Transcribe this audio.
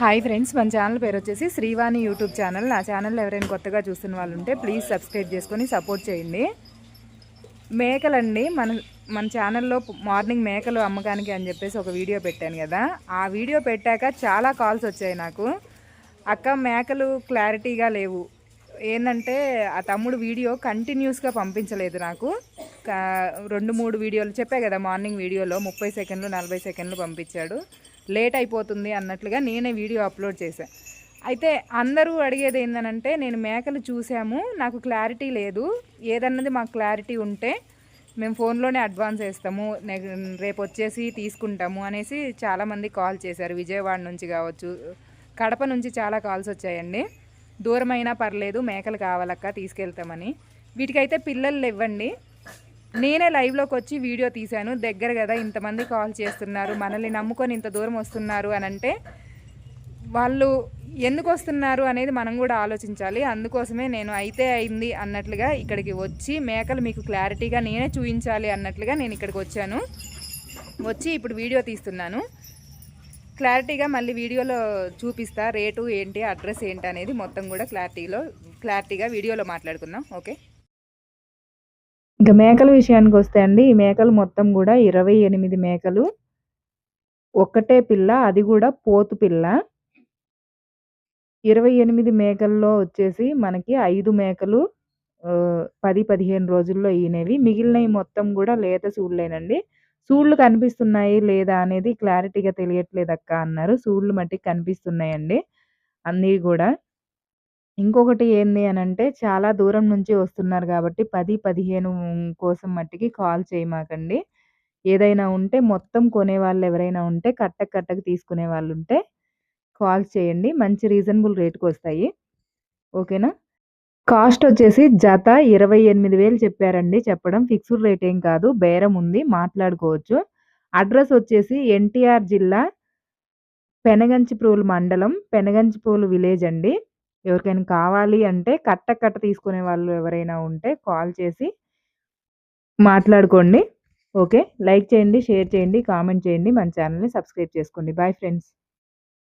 Hi friends మన channel పేరు వచ్చేసి శ్రీవాణి యూట్యూబ్ ఛానల్. నా ఛానల్ ఎవరైనా కొత్తగా చూస్తున్న వాళ్ళు ఉంటే ప్లీజ్ సబ్స్క్రైబ్ చేసుకొని సపోర్ట్ చేయండి. మేకలండి మన మన ఛానల్లో మార్నింగ్ మేకలు అమ్మకానికి అని చెప్పేసి ఒక వీడియో పెట్టాను కదా. ఆ వీడియో పెట్టాక చాలా కాల్స్ వచ్చాయి నాకు. అక్క మేకలు క్లారిటీగా లేవు. ఏంటంటే ఆ తమ్ముడు వీడియో కంటిన్యూస్గా పంపించలేదు నాకు. రెండు మూడు వీడియోలు చెప్పా కదా మార్నింగ్ వీడియోలో ముప్పై సెకండ్లు నలభై సెకండ్లు పంపించాడు. లేట్ అయిపోతుంది అన్నట్లుగా నేనే వీడియో అప్లోడ్ చేశాను అయితే అందరూ అడిగేది ఏంటనంటే నేను మేకలు చూసాము నాకు క్లారిటీ లేదు. ఏదన్నది మాకు క్లారిటీ ఉంటే మేము ఫోన్లోనే అడ్వాన్స్ వేస్తాము నె- రేపు వచ్చేసి తీసుకుంటాము అనేసి చాలామంది కాల్ చేశారు. విజయవాడ నుంచి కావచ్చు కడప నుంచి చాలా కాల్స్ వచ్చాయండి. దూరమైనా పర్లేదు మేకలు కావాలక్క తీసుకెళ్తామని. వీటికైతే పిల్లలు ఇవ్వండి నేనే లైవ్లోకి వచ్చి వీడియో తీశాను. దగ్గర కదా ఇంతమంది కాల్ చేస్తున్నారు. మనల్ని నమ్ముకొని ఇంత దూరం వస్తున్నారు అని అంటే వాళ్ళు ఎందుకు వస్తున్నారు అనేది మనం కూడా ఆలోచించాలి. అందుకోసమే నేను అయితే అయింది అన్నట్లుగా ఇక్కడికి వచ్చి మేకలు మీకు క్లారిటీగా నేనే చూపించాలి అన్నట్లుగా నేను ఇక్కడికి వచ్చాను. వచ్చి ఇప్పుడు వీడియో తీస్తున్నాను. క్లారిటీగా మళ్ళీ వీడియోలో చూపిస్తా. రేటు ఏంటి? అడ్రస్ ఏంటి? అనేది మొత్తం కూడా క్లారిటీలో క్లారిటీగా వీడియోలో మాట్లాడుకుందాం. ఓకే ఇంకా మేకల విషయానికి వస్తే అండి ఈ మేకలు మొత్తం కూడా ఇరవై ఎనిమిది మేకలు. ఒక్కటే పిల్ల అది కూడా పోతు పిల్ల. ఇరవై ఎనిమిది మేకల్లో వచ్చేసి మనకి ఐదు మేకలు పది పదిహేను రోజుల్లో ఈనేవి మిగిలినవి మొత్తం కూడా లేత సూళ్ళేనండి. సూళ్ళు కనిపిస్తున్నాయి లేదా అనేది క్లారిటీగా తెలియట్లేదు అక్క అన్నారు. సూళ్ళు మట్టికి కనిపిస్తున్నాయండి. అన్నీ కూడా ఇంకొకటి ఏంది అని అంటే చాలా దూరం నుంచి వస్తున్నారు కాబట్టి పది పదిహేను కోసం మట్టికి కాల్ చేయమాకండి. ఏదైనా ఉంటే మొత్తం కొనే వాళ్ళు ఎవరైనా ఉంటే కట్టకు కట్టకు తీసుకునే వాళ్ళు ఉంటే కాల్ చేయండి. మంచి రీజనబుల్ రేట్కి వస్తాయి. ఓకేనా? కాస్ట్ వచ్చేసి జత ఇరవై ఎనిమిది వేలు చెప్పారండి చెప్పడం. ఫిక్స్డ్ రేట్ ఏం కాదు. బేరం ఉంది. మాట్లాడుకోవచ్చు. అడ్రస్ వచ్చేసి ఎన్టీఆర్ జిల్లా పెనగంచిప్రోలు మండలం పెనగంచిప్రోలు విలేజ్ అండి. ఎవరికైనా కావాలి అంటే కట్ట కట్ట తీసుకునే వాళ్ళు ఎవరైనా ఉంటే కాల్ చేసి మాట్లాడుకోండి. ఓకే? లైక్ చేయండి షేర్ చేయండి కామెంట్ చేయండి. మన ఛానల్ని సబ్స్క్రైబ్ చేసుకోండి. Bye friends.